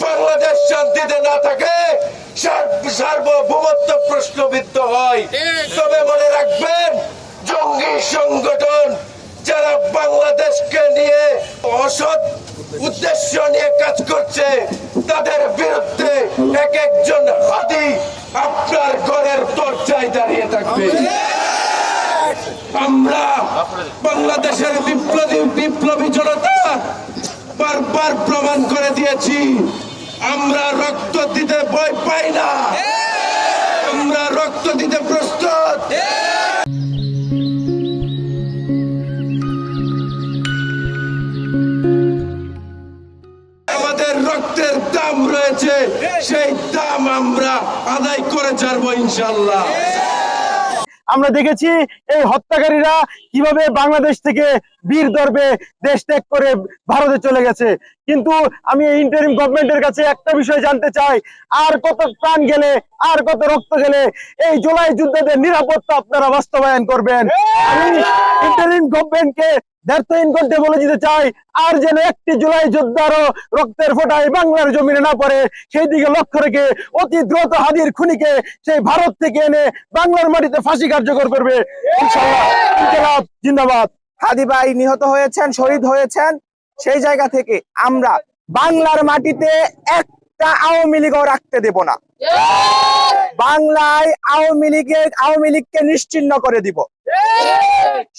বাংলাদেশ শান্তিতে না থাকে সার্বভৌমত্ব প্রশ্নবিদ্ধ হয়। তবে মনে রাখবেন, জঙ্গি সংগঠন যারা বাংলাদেশকে নিয়ে অসৎ উদ্দেশ্য নিয়ে কাজ করছে, তাদের বিরুদ্ধে এক একজন হাতি আপনার ঘরের দরজায় দাঁড়িয়ে থাকবে। আমরা বাংলাদেশের বিপ্লবী বিপ্লবী জনতা বারবার প্রমাণ করে দিয়েছি আমরা রক্ত দিতে ভয় পাই না। আমরা রক্ত দিতে প্রস্তুত। আমাদের রক্তের দাম রয়েছে, সেই দাম আমরা আদায় করে ছাড়বো ইনশাল্লাহ আমরা দেখেছি এই হত্যাকারীরা কীভাবে বাংলাদেশ থেকে বীর দর্বে দেশ ত্যাগ করে ভারতে চলে গেছে। কিন্তু আমি এই ইন্টারিম গভর্নমেন্টের কাছে একটা বিষয় জানতে চাই, আর কত প্রাণ গেলে, আর কত রক্ত গেলে এই জুলাই যুদ্ধদের নিরাপত্তা আপনারা বাস্তবায়ন করবেন? আমি ইন্টারিম গভর্নমেন্টকে ব্যর্থহীন করতে বলে দিতে চাই। আর যেন একটি জুলাই যোদ্ধারও রক্তের ফোটায় বাংলার জমিনে না পড়ে সেই দিকে লক্ষ্য রেখে অতি দ্রুত হাদির খুনিকে সেই ভারত থেকে এনে বাংলার মাটিতে ফাঁসি কার্যকর করবে। ইনশাআল্লাহ। জিন্দাবাদ। হাদি ভাই নিহত হয়েছেন শহীদ হয়েছেন। সেই জায়গা থেকে আমরা বাংলার মাটিতে একটা আওয়ামী লীগও রাখতে দেব না। বাংলায় আওয়ামী লীগের আওয়ামী লীগকে নিশ্চিন্ন করে দিব।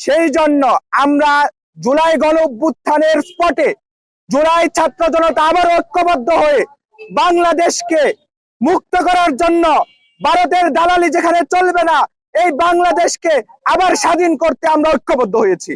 সেই জন্য আমরা জুলাই গণ অভ্যুত্থানের স্পটে জুলাই ছাত্র জনতা আবার ঐক্যবদ্ধ হয়ে বাংলাদেশকে মুক্ত করার জন্য ভারতের দালালি যেখানে চলবে না, এই বাংলাদেশকে আবার স্বাধীন করতে আমরা ঐক্যবদ্ধ হয়েছি।